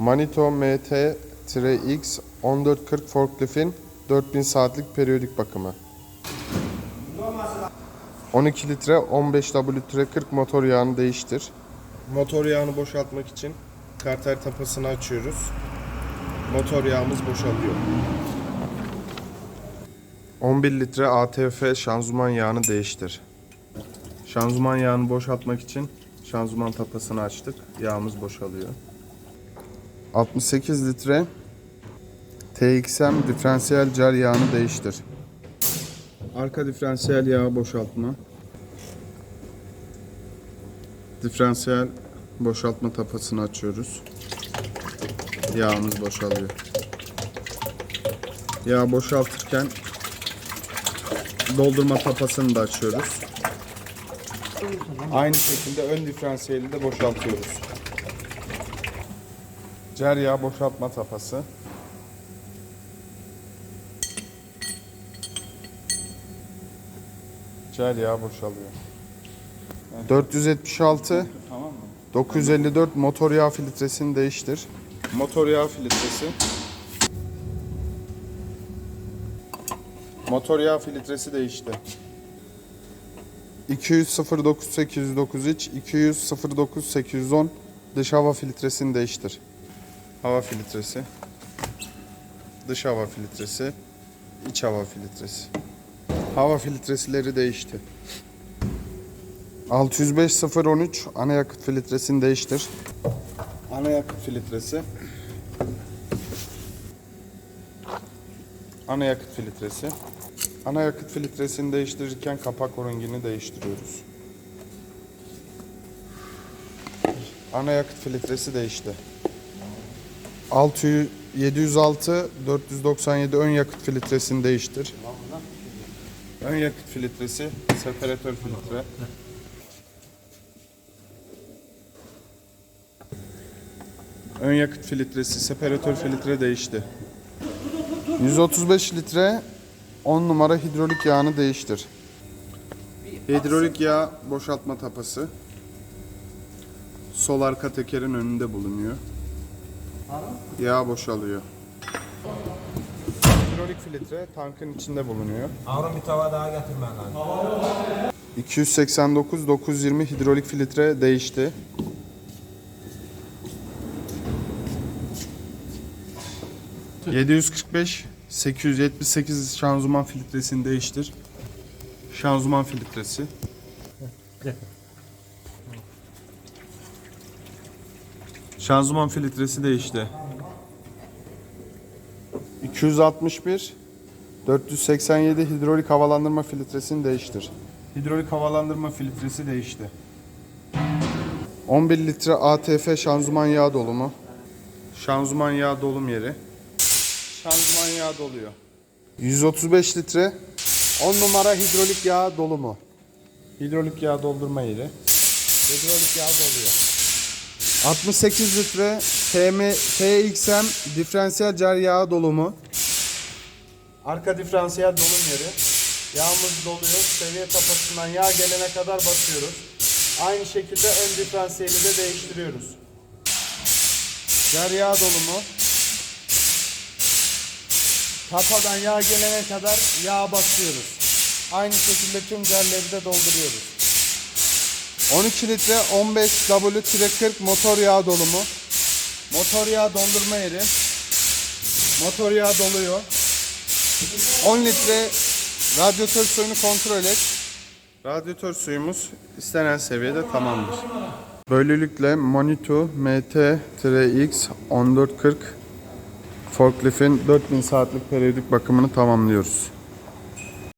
Manito MT-X 1440 forkliftin 4000 saatlik periyodik bakımı. 12 litre 15 W 40 motor yağını değiştir. Motor yağını boşaltmak için karter tapasını açıyoruz. Motor yağımız boşalıyor. 11 litre ATF şanzıman yağını değiştir. Şanzıman yağını boşaltmak için şanzıman tapasını açtık. Yağımız boşalıyor. 68 litre TXM diferansiyel car yağını değiştir. Arka diferansiyel yağı boşaltma. Diferansiyel boşaltma tapasını açıyoruz. Yağımız boşalıyor. Yağ boşaltırken doldurma tapasını da açıyoruz. Aynı şekilde ön diferansiyeli de boşaltıyoruz. Cer yağı boşaltma tapası. Cer yağı boşalıyor. 476 954 motor yağ filtresini değiştir. Motor yağ filtresi. Motor yağ filtresi değişti. 200 09 809 iç, 200 09 810 dış hava filtresini değiştir. Hava filtresi. Dış hava filtresi. iç hava filtresi. Hava filtresileri değişti. 605 013 ana yakıt filtresini değiştir. Ana yakıt filtresi. Ana yakıt filtresi. Ana yakıt filtresini değiştirirken kapak orangini değiştiriyoruz. Ana yakıt filtresi değişti. 600 706 497 ön yakıt filtresini değiştir. Ön yakıt filtresi, separatör filtre. Ön yakıt filtresi, separatör filtre değişti. 135 litre 10 numara hidrolik yağını değiştir. Hidrolik yağ boşaltma tapası. Sol arka tekerin önünde bulunuyor. Yağ boşalıyor. Hidrolik filtre tankın içinde bulunuyor. Avrum bir tava daha getirmen lazım. 289 920 hidrolik filtre değişti. ...745 878 şanzıman filtresini değiştir. Şanzıman filtresi. Şanzıman filtresi değişti. 261 487 hidrolik havalandırma filtresini değiştir. Hidrolik havalandırma filtresi değişti. 11 litre ATF şanzıman yağ dolumu. Şanzıman yağ dolum yeri. Şanzıman yağ doluyor. 135 litre 10 numara hidrolik yağ dolumu. Hidrolik yağ doldurma yeri. Hidrolik yağ doluyor. 68 litre TM, TXM diferansiyel car yağı dolumu. Arka diferansiyel dolum yeri. Yağımız doluyor. Seviye tapasından yağ gelene kadar basıyoruz. Aynı şekilde ön diferansiyeli de değiştiriyoruz. Car yağı dolumu. Tapadan yağ gelene kadar yağ basıyoruz. Aynı şekilde tüm cerleri de dolduruyoruz. 12 litre 15 W-40 motor yağ dolumu. Motor yağ doldurma yeri. Motor yağ doluyor. 10 litre radyatör suyunu kontrol et. Radyatör suyumuz istenen seviyede tamamdır. Böylelikle Manito MT-X 1440 forkliftin 4000 saatlik periyodik bakımını tamamlıyoruz.